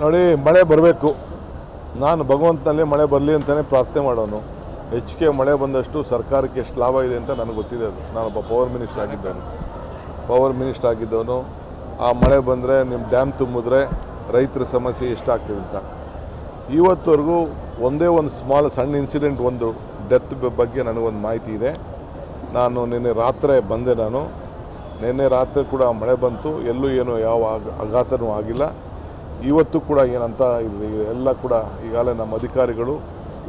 ನೋಡಿ, ಮಳೆ ಬರಬೇಕು. ನಾನು ಭಗವಂತನಲ್ಲಿ ಮಳೆ ಬರಲಿ ಅಂತಲೇ ಪ್ರಾರ್ಥನೆ ಮಾಡೋನು. ಹೆಚ್ಚಿಗೆ ಮಳೆ ಬಂದಷ್ಟು ಸರ್ಕಾರಕ್ಕೆ ಎಷ್ಟು ಲಾಭ ಇದೆ ಅಂತ ನನಗೆ ಗೊತ್ತಿದೆ ಅದು. ನಾನೊಬ್ಬ ಪವರ್ ಮಿನಿಸ್ಟರ್ ಆಗಿದ್ದವನು. ಪವರ್ ಮಿನಿಸ್ಟರ್ ಆಗಿದ್ದವನು. ಆ ಮಳೆ ಬಂದರೆ ನಿಮ್ಮ ಡ್ಯಾಮ್ ತುಂಬಿದ್ರೆ ರೈತರ ಸಮಸ್ಯೆ ಎಷ್ಟಾಗ್ತದೆ ಅಂತ. ಇವತ್ತವರೆಗೂ ಒಂದೇ ಒಂದು ಸ್ಮಾಲ್ ಸಣ್ಣ ಇನ್ಸಿಡೆಂಟ್ ಒಂದು ಡೆತ್ ಬಗ್ಗೆ ನನಗೊಂದು ಮಾಹಿತಿ ಇದೆ. ನಾನು ನಿನ್ನೆ ರಾತ್ರಿ ಬಂದೆ ನಾನು. ನಿನ್ನೆ ರಾತ್ರಿ ಕೂಡ ಮಳೆ ಬಂತು. ಎಲ್ಲೂ ಏನು ಯಾವ ಆಘ- ಆಘಾತನೂ ಆಗಿಲ್ಲ. ಇವತ್ತು ಕೂಡ ಏನಂತ ಎಲ್ಲ ಕೂಡ ಈಗಾಗಲೇ ನಮ್ಮ ಅಧಿಕಾರಿಗಳು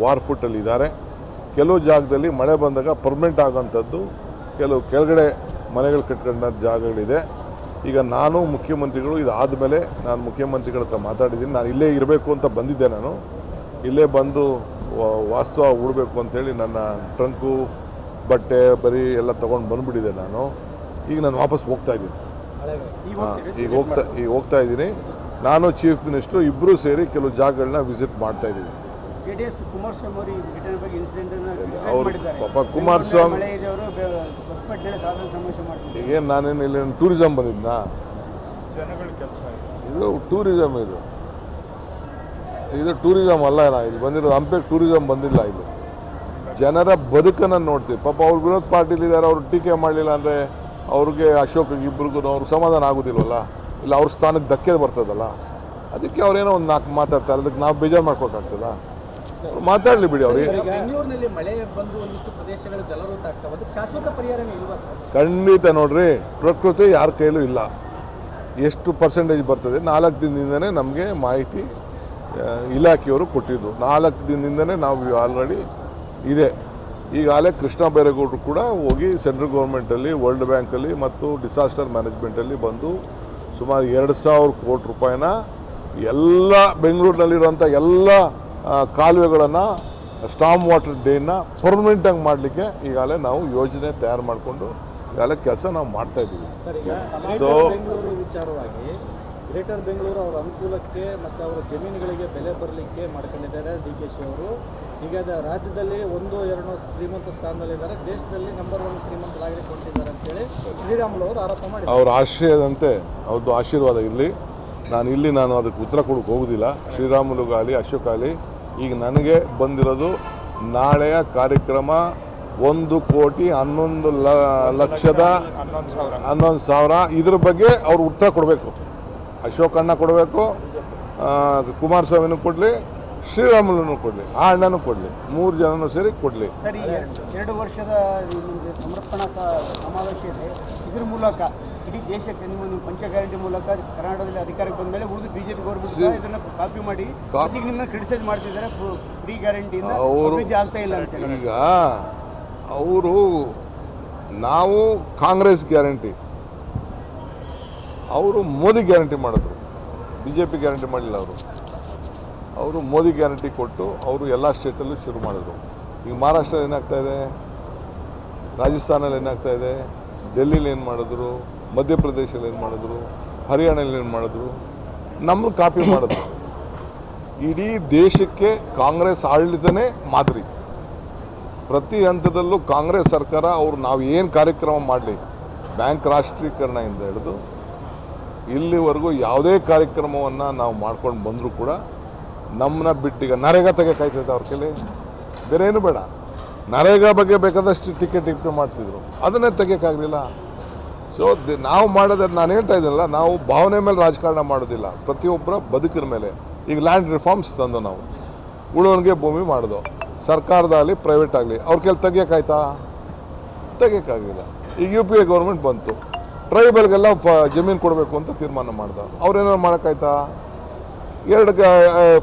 ವಾರ್ ಫುಟ್ಟಲ್ಲಿ ಇದ್ದಾರೆ. ಕೆಲವು ಜಾಗದಲ್ಲಿ ಮಳೆ ಬಂದಾಗ ಪರ್ಮನೆಂಟ್ ಆಗೋಂಥದ್ದು ಕೆಲವು ಕೆಳಗಡೆ ಮನೆಗಳು ಕಟ್ಕೊಂಡ ಜಾಗಗಳಿದೆ. ಈಗ ನಾನು ಮುಖ್ಯಮಂತ್ರಿಗಳು ಇದಾದ ಮೇಲೆ ನಾನು ಮುಖ್ಯಮಂತ್ರಿಗಳ ಹತ್ರ ಮಾತಾಡಿದ್ದೀನಿ. ನಾನು ಇಲ್ಲೇ ಇರಬೇಕು ಅಂತ ಬಂದಿದ್ದೆ ನಾನು. ಇಲ್ಲೇ ಬಂದು ವಾಸ್ತವ ಉಡಬೇಕು ಅಂಥೇಳಿ ನನ್ನ ಟ್ರಂಕು, ಬಟ್ಟೆ ಬರೀ ಎಲ್ಲ ತೊಗೊಂಡು ಬಂದುಬಿಟ್ಟಿದ್ದೆ ನಾನು. ಈಗ ನಾನು ವಾಪಸ್ ಹೋಗ್ತಾ ಇದ್ದೀನಿ. ಈಗ ಹೋಗ್ತಾ ಈಗ ಹೋಗ್ತಾ ಇದ್ದೀನಿ. ನಾನು ಚೀಫ್ ಮಿನಿಸ್ಟ್ರು ಇಬ್ಬರೂ ಸೇರಿ ಕೆಲವು ಜಾಗಗಳನ್ನ ವಿಸಿಟ್ ಮಾಡ್ತಾ ಇದ್ದೀವಿ. ಅವರು ಪಾಪ ಕುಮಾರಸ್ವಾಮಿ- ಈಗೇನು ನಾನೇನು ಇಲ್ಲಿ ಟೂರಿಸಮ್ ಬಂದಿದ್ನಾ? ಇದು. ಟೂರಿಸಮ್ ಇದು. ಇದು ಟೂರಿಸಮ್ ಅಲ್ಲ ನಾ ಇಲ್ಲಿ ಬಂದಿರೋದು. ಹಂಪೆಗೆ ಟೂರಿಸಮ್ ಬಂದಿಲ್ಲ ಇಲ್ಲಿ. ಜನರ ಬದುಕನ್ನು ನೋಡ್ತೀವಿ. ಪಾಪ ಅವ್ರು ವಿರೋಧ ಪಾರ್ಟಿಲಿದ್ದಾರೆ ಅವರು ಟೀಕೆ ಮಾಡಲಿಲ್ಲ ಅಂದರೆ ಅವ್ರಿಗೆ ಅಶೋಕ್ ಇಬ್ರಿಗೂ ಅವ್ರಿಗೆ ಸಮಾಧಾನ ಆಗೋದಿಲ್ವಲ್ಲ? ಇಲ್ಲ ಅವ್ರ ಸ್ಥಾನಕ್ಕೆ ಧಕ್ಕೆ ಬರ್ತದಲ್ಲ? ಅದಕ್ಕೆ ಅವ್ರೇನೋ ಒಂದು ನಾಲ್ಕು ಮಾತಾಡ್ತಾರೆ ಅದಕ್ಕೆ ನಾವು ಬೇಜಾರು ಮಾಡ್ಕೊಳಕ್ಕಾಗ್ತದ ಅವ್ರು ಮಾತಾಡಲಿ ಬಿಡಿ ಅವ್ರಿಗೆ. ಖಂಡಿತ ನೋಡ್ರಿ ಪ್ರಕೃತಿ ಯಾರ ಕೈಲೂ ಇಲ್ಲ. ಎಷ್ಟು ಪರ್ಸೆಂಟೇಜ್ ಬರ್ತದೆ? ನಾಲ್ಕು ದಿನದಿಂದನೇ ನಮಗೆ ಮಾಹಿತಿ ಇಲಾಖೆಯವರು ಕೊಟ್ಟಿದ್ದು. ನಾಲ್ಕು ದಿನದಿಂದನೇ ನಾವು ಆಲ್ರೆಡಿ ಇದೆ. ಈಗಾಗಲೇ ಕೃಷ್ಣ ಬೈರೇಗೌಡರು ಕೂಡ ಹೋಗಿ ಸೆಂಟ್ರಲ್ ಗೌರ್ಮೆಂಟಲ್ಲಿ ವರ್ಲ್ಡ್ ಬ್ಯಾಂಕಲ್ಲಿ ಮತ್ತು ಡಿಸಾಸ್ಟರ್ ಮ್ಯಾನೇಜ್ಮೆಂಟಲ್ಲಿ ಬಂದು ಸುಮಾರು ಎರಡು ಸಾವಿರ ಕೋಟಿ ರೂಪಾಯಿನ ಎಲ್ಲ ಬೆಂಗಳೂರಿನಲ್ಲಿರುವಂಥ ಎಲ್ಲ ಕಾಲುವೆಗಳನ್ನು ಸ್ಟಾಮ್ ವಾಟರ್ ಡೇನ ಪರ್ಮನೆಂಟಾಗಿ ಮಾಡಲಿಕ್ಕೆ ಈಗಾಗಲೇ ನಾವು ಯೋಜನೆ ತಯಾರು ಮಾಡಿಕೊಂಡು ಈಗಾಗಲೇ ಕೆಲಸ ನಾವು ಮಾಡ್ತಾ ಇದ್ದೀವಿ. ಸರ್ ಈಗ So- ಗ್ರೇಟರ್ ಬೆಂಗಳೂರು ಅವರ ಅನುಕೂಲಕ್ಕೆ ಮತ್ತು ಅವರ ಜಮೀನುಗಳಿಗೆ ಬೆಲೆ ಬರಲಿಕ್ಕೆ ಮಾಡ್ಕೊಂಡಿದ್ದಾರೆ ಡಿ ಕೆ ಶಿ ಅವರು. ಈಗ ಅದ ರಾಜ್ಯದಲ್ಲಿ ಒಂದು ಎರಡು ಶ್ರೀಮಂತ ಸ್ಥಾನದಲ್ಲಿದ್ದಾರೆ. ದೇಶದಲ್ಲಿ ನಂಬರ್ ಒನ್ ಶ್ರೀಮಂತರಾಗಿ ಕೊಟ್ಟಿದ್ದಾರೆ ಅಂತೇಳಿ ಶ್ರೀರಾಮುಲು ಅವರು ಆರೋಪ ಮಾಡಿ ಅವ್ರ ಆಶ್ರಯದಂತೆ ಅವ್ರದ್ದು ಆಶೀರ್ವಾದ ಇರಲಿ. ನಾನು ಇಲ್ಲಿ ನಾನು ಅದಕ್ಕೆ ಉತ್ತರ ಕೊಡೋಕೆ ಹೋಗೋದಿಲ್ಲ. ಶ್ರೀರಾಮುಲುಗಾಲಿ ಅಶೋಕ್ ಆಗಲಿ ಈಗ ನನಗೆ ಬಂದಿರೋದು ನಾಳೆಯ ಕಾರ್ಯಕ್ರಮ ಒಂದು ಕೋಟಿ ಹನ್ನೊಂದು ಲ ಲಕ್ಷದ ಹನ್ನೊಂದು ಸಾವಿರ. ಇದ್ರ ಬಗ್ಗೆ ಅವ್ರು ಉತ್ತರ ಕೊಡಬೇಕು. ಅಶೋಕ್ ಅಣ್ಣ ಕೊಡಬೇಕು ಕುಮಾರಸ್ವಾಮಿನೂ ಕೊಡಲಿ ಶ್ರೀರಾಮುಲು ಕೊಡಲಿ ಆ ಅಣ್ಣನೂ ಕೊಡಲಿ ಮೂರು ಜನನೂ ಸೇರಿ ಕೊಡಲಿ. ಸರಿ ಎರಡು ವರ್ಷದ ಸಮರ್ಪಣಾ ಸಮಾವೇಶ ಇದೆ. ಇದ್ರ ಮೂಲಕ ಇಡೀ ದೇಶಕ್ಕೆ ನಿಮ್ಮ ಪಂಚ ಗ್ಯಾರಂಟಿ ಮೂಲಕ ಕರ್ನಾಟಕದಲ್ಲಿ ಅಧಿಕಾರಕ್ಕೆ ಬಂದ ಮೇಲೆ ಉಳಿದು ಬಿಜೆಪಿ ಗೌರ್ಮೆಂಟ್ ಇದನ್ನ ಕಾಪಿ ಮಾಡಿ ಈಗ ನಿಮ್ಮನ್ನ ಕ್ರಿಟಿಸೈಸ್ ಮಾಡ್ತಿದ್ದಾರೆ ಫ್ರೀ ಗ್ಯಾರಂಟಿಯಿಂದ ಅವರು ಅಭಿವೃದ್ಧಿ ಆಗ್ತಾ ಇಲ್ಲ ಅಂತ ಈಗ ಅವರು ನಾವು ಕಾಂಗ್ರೆಸ್ ಗ್ಯಾರಂಟಿ. ಅವರು ಮೋದಿ ಗ್ಯಾರಂಟಿ ಮಾಡಿದ್ರು. ಬಿ ಜೆ ಪಿ ಗ್ಯಾರಂಟಿ ಮಾಡಲಿಲ್ಲ ಅವರು. ಅವರು ಮೋದಿ ಗ್ಯಾರಂಟಿ ಕೊಟ್ಟು ಅವರು ಎಲ್ಲ ಸ್ಟೇಟಲ್ಲೂ ಶುರು ಮಾಡಿದ್ರು. ಈಗ ಮಹಾರಾಷ್ಟ್ರ ಏನಾಗ್ತಾ ಇದೆ? ರಾಜಸ್ಥಾನಲ್ಲಿ ಏನಾಗ್ತಾ ಇದೆ? ಡೆಲ್ಲಿಲಿ ಏನು ಮಾಡಿದ್ರು? ಮಧ್ಯಪ್ರದೇಶದಲ್ಲಿ ಏನು ಮಾಡಿದ್ರು? ಹರಿಯಾಣದಲ್ಲಿ ಏನು ಮಾಡಿದ್ರು? ನಮ್ಮ ಕಾಪಿ ಮಾಡಿದ್ರು. ಇಡೀ ದೇಶಕ್ಕೆ ಕಾಂಗ್ರೆಸ್ ಆಡಳಿತನೇ ಮಾದರಿ. ಪ್ರತಿ ಹಂತದಲ್ಲೂ ಕಾಂಗ್ರೆಸ್ ಸರ್ಕಾರ ಅವರು ನಾವು ಏನು ಕಾರ್ಯಕ್ರಮ ಮಾಡಲಿ? ಬ್ಯಾಂಕ್ ರಾಷ್ಟ್ರೀಕರಣದಿಂದ ಹಿಡಿದು ಇಲ್ಲಿವರೆಗೂ ಯಾವುದೇ ಕಾರ್ಯಕ್ರಮವನ್ನು ನಾವು ಮಾಡ್ಕೊಂಡು ಬಂದರೂ ಕೂಡ ನಮ್ಮನ್ನ ಬಿಟ್ಟೀಗ ನರೇಗಾ ತೆಗೆಕಾಯ್ತೈತೆ ಅವ್ರ ಕೈಲಿ ಬೇರೆ ಏನು ಬೇಡ. ನರೇಗಾ ಬಗ್ಗೆ ಬೇಕಾದಷ್ಟು ಟಿಕೆಟ್ ಇಟ್ಟು ಮಾಡ್ತಿದ್ರು. ಅದನ್ನೇ ತೆಗಿಯೋಕ್ಕಾಗಲಿಲ್ಲ. ಸೊ ನಾವು ಮಾಡೋದು ನಾನು ಹೇಳ್ತಾ ಇದ್ದೀನಲ್ಲ, ನಾವು ಭಾವನೆ ಮೇಲೆ ರಾಜಕಾರಣ ಮಾಡೋದಿಲ್ಲ. ಪ್ರತಿಯೊಬ್ಬರ ಬದುಕಿನ ಮೇಲೆ. ಈಗ ಲ್ಯಾಂಡ್ ರಿಫಾರ್ಮ್ಸ್ ತಂದು ನಾವು. ಉಳುವನಿಗೆ ಭೂಮಿ ಮಾಡೋದು. ಸರ್ಕಾರದಲ್ಲಿ ಪ್ರೈವೇಟ್ ಆಗಲಿ. ಅವ್ರ ಕೈಲಿ ತೆಗಿಯೋಕ್ಕಾಯ್ತಾ? ತೆಗಿಯೋಕ್ಕಾಗಲಿಲ್ಲ. ಈಗ ಯು ಪಿ ಎ ಗೌರ್ಮೆಂಟ್ ಬಂತು. ಟ್ರೈಬಲ್ಗೆಲ್ಲ ಫ ಜಮೀನು ಕೊಡಬೇಕು ಅಂತ ತೀರ್ಮಾನ ಮಾಡ್ದ. ಅವ್ರೇನಾರು ಮಾಡೋಕ್ಕಾಯ್ತಾ? ಎರಡು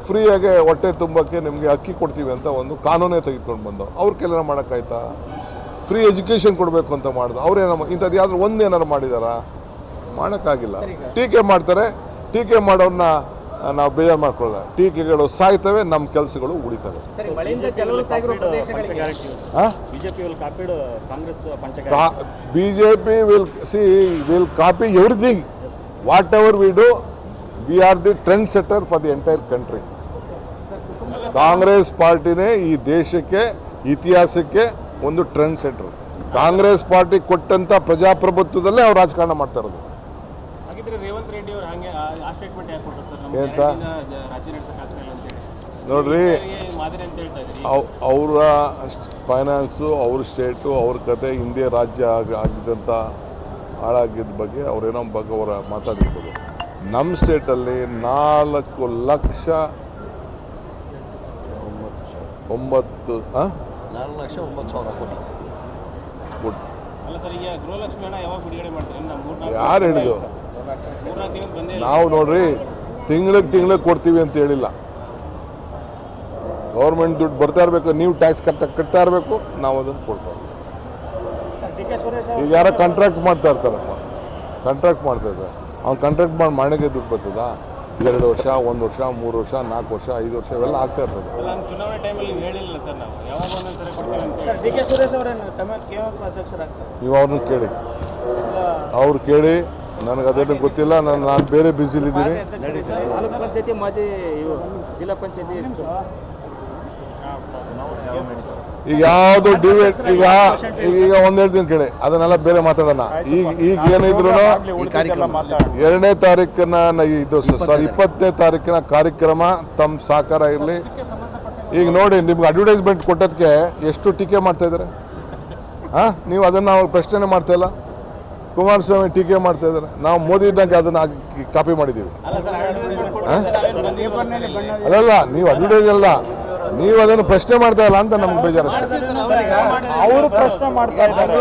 ಫ್ರೀಯಾಗಿ ಹೊಟ್ಟೆ ತುಂಬಕ್ಕೆ ನಿಮಗೆ ಅಕ್ಕಿ ಕೊಡ್ತೀವಿ ಅಂತ ಒಂದು ಕಾನೂನೇ ತೆಗೆದುಕೊಂಡು ಬಂದವು ಅವ್ರ ಕೈಲೇನ ಮಾಡೋಕ್ಕಾಯ್ತಾ? ಫ್ರೀ ಎಜುಕೇಷನ್ ಕೊಡಬೇಕು ಅಂತ ಮಾಡ್ದು. ಅವ್ರೇನ ಇಂಥದ್ದು ಯಾವ್ದು ಒಂದು ಏನಾರು ಮಾಡಿದಾರಾ? ಮಾಡೋಕ್ಕಾಗಿಲ್ಲ. ಟೀಕೆ ಮಾಡ್ತಾರೆ. ಟೀಕೆ ಮಾಡೋರನ್ನ ನಾವು ಬೇಜಾರು ಮಾಡ್ಕೊಳ್ಳಲ್ಲ. ಟೀಕೆಗಳು ಸಾಯ್ತವೆ ನಮ್ಮ ಕೆಲಸಗಳು ಉಳಿತವೆ. ಮಳೆಯಿಂದ ಜಲವೃತ ಪ್ರದೇಶಗಳಿಗೆ ಹಾಂ ಬಿಜೆಪಿ ವಿಲ್ ಕಾಪಿಡ್ ಕಾಂಗ್ರೆಸ್ ಪಂಚ B J P will see will copy everything what ever we do we are the trend setter for the entire country Congress ಪಾರ್ಟಿನೇ ಈ ದೇಶಕ್ಕೆ ಇತಿಹಾಸಕ್ಕೆ ಒಂದು ಟ್ರೆಂಡ್ ಸೆಟರ್ ಕಾಂಗ್ರೆಸ್ ಪಾರ್ಟಿ ಕೊಟ್ಟಂತ ಪ್ರಜಾಪ್ರಭುತ್ವದಲ್ಲೇ ಅವ್ರು ರಾಜಕಾರಣ ಮಾಡ್ತಾ ಇರೋದು. ಎಂತ? ನೋಡ್ರಿ. ಇತರರಿಗೆ ಮಾದರಿ ಅಂತ ಹೇಳ್ತಾ ಇದ್ರಿ ಅವರ ಫೈನಾನ್ಸು ಅವ್ರ ಸ್ಟೇಟು ಅವ್ರ ಕತೆ ಹಿಂದೆ ರಾಜ್ಯ ಆಗ ಆಗಿದ್ದಂಥ ಹಾಳಾಗಿದ್ದ ಬಗ್ಗೆ ಅವ್ರೇನೋ ಬಗ್ಗೆ ಅವರ ಮಾತಾಡಿರ್ಬೋದು ನಮ್ಮ ಸ್ಟೇಟಲ್ಲಿ ನಾಲ್ಕು ಲಕ್ಷ ಒಂಬತ್ತು? ನಾಲ್ಕು ಲಕ್ಷ ಒಂಬತ್ತು ಸಾವಿರ ಕೋಟಿ. ಯಾರು ಹೇಳಿದ್ರು ನಾವು ನೋಡ್ರಿ ತಿಂಗ್ಳಿಗೆ ತಿಂಗ್ಳಿಗೆ ಕೊಡ್ತೀವಿ ಅಂತ ಹೇಳಿಲ್ಲ. ಗೌರ್ಮೆಂಟ್ ದುಡ್ಡು ಬರ್ತಾ ಇರಬೇಕು ನೀವು ಟ್ಯಾಕ್ಸ್ ಕಟ್ಟ ಕಟ್ತಾ ಇರಬೇಕು ನಾವು ಅದನ್ನು ಕೊಡ್ತಾ ಈಗ ಯಾರೋ ಕಾಂಟ್ರಾಕ್ಟ್ ಮಾಡ್ತಾ ಇರ್ತಾರಪ್ಪ. ಕಾಂಟ್ರಾಕ್ಟ್ ಮಾಡ್ತಾ ಇದ್ದಾರೆ. ಅವ್ನು ಕಾಂಟ್ರಾಕ್ಟ್ ಮಾಡಿ ಮನೆಗೆ ದುಡ್ಡು ಬರ್ತದ? ಎರಡು ವರ್ಷ ಒಂದು ವರ್ಷ ಮೂರು ವರ್ಷ ನಾಲ್ಕು ವರ್ಷ ಐದು ವರ್ಷ ಇವೆಲ್ಲ ಆಗ್ತಾ ಇರ್ತದೆ. ಅಲ್ಲ ಹಂಗೆ ಚುನಾವಣೆ ಟೈಮಲ್ಲಿ ನೀವು ಹೇಳಿಲ್ಲ ಸರ್ ನಾವು. ಯಾವಾಗ ಒಂದೊಂದ್ಸರಿ ಕೊಡ್ತೀವಿ ಅಂತ ಸರ್ ಡಿ ಸುರೇಶ್ ಅವರೇನು ತಮ್ಮ ಕೇವಲ ಅಧ್ಯಕ್ಷರಾಗ್ತಾರೆ? ನೀವು ಅವ್ರನ್ನ ಕೇಳಿ. ಅವ್ರು ಕೇಳಿ ನನಗೆ ಅದೇನು ಗೊತ್ತಿಲ್ಲ ನಾನು ನಾನು ಬೇರೆ ಬ್ಯುಸಿಲಿದ್ದೀನಿ ಇದ್ದೀನಿ ಪಂಚಾಯತಿ ಮಾಜಿ ಜಿಲ್ಲಾ ಪಂಚಾಯತಿ ಈಗ ಯಾವುದು ಡಿಬೇಟ್ ಈಗ ಈಗ ಒಂದು ಹೇಳ್ತೀನಿ ಕೇಳಿ ಅದನ್ನೆಲ್ಲ ಬೇರೆ ಮಾತಾಡೋಣ. ಈಗ ಈಗ ಏನಿದ್ರು ಎರಡನೇ ತಾರೀಕಿನ ಇದು ಸಾರಿ ಇಪ್ಪತ್ತನೇ ತಾರೀಕಿನ ಕಾರ್ಯಕ್ರಮ ತಮ್ಮ ಸಹಕಾರ ಇರಲಿ. ಈಗ ನೋಡಿ ನಿಮ್ಗೆ ಅಡ್ವರ್ಟೈಸ್ಮೆಂಟ್ ಕೊಟ್ಟದಕ್ಕೆ ಎಷ್ಟು ಟೀಕೆ ಮಾಡ್ತಾ ಇದ್ದಾರೆ? ಹಾಂ ನೀವು ಅದನ್ನು ಪ್ರಶ್ನೆ ಮಾಡ್ತಾ ಇಲ್ಲ? ಕುಮಾರಸ್ವಾಮಿ ಟೀಕೆ ಮಾಡ್ತಾ ಇದ್ದಾರೆ. ನಾವು ಮೋದಿ ಇದ್ದಂಗೆ ಅದನ್ನು ಕಾಪಿ ಮಾಡಿದ್ದೀವಿ. ಅಲ್ಲಲ್ಲ ನೀವು ಅಡ್ವರ್ಟೈಸ್ ಅಲ್ಲ ನೀವು ಅದನ್ನು ಪ್ರಶ್ನೆ ಮಾಡ್ತಾ ಇಲ್ಲ ಅಂತ ನಮ್ಗೆ ಬೇಜಾರು ಅಷ್ಟೇ ಅವರು ಪ್ರಶ್ನೆ ಮಾಡ್ತಾ ಇದ್ದಾರೆ.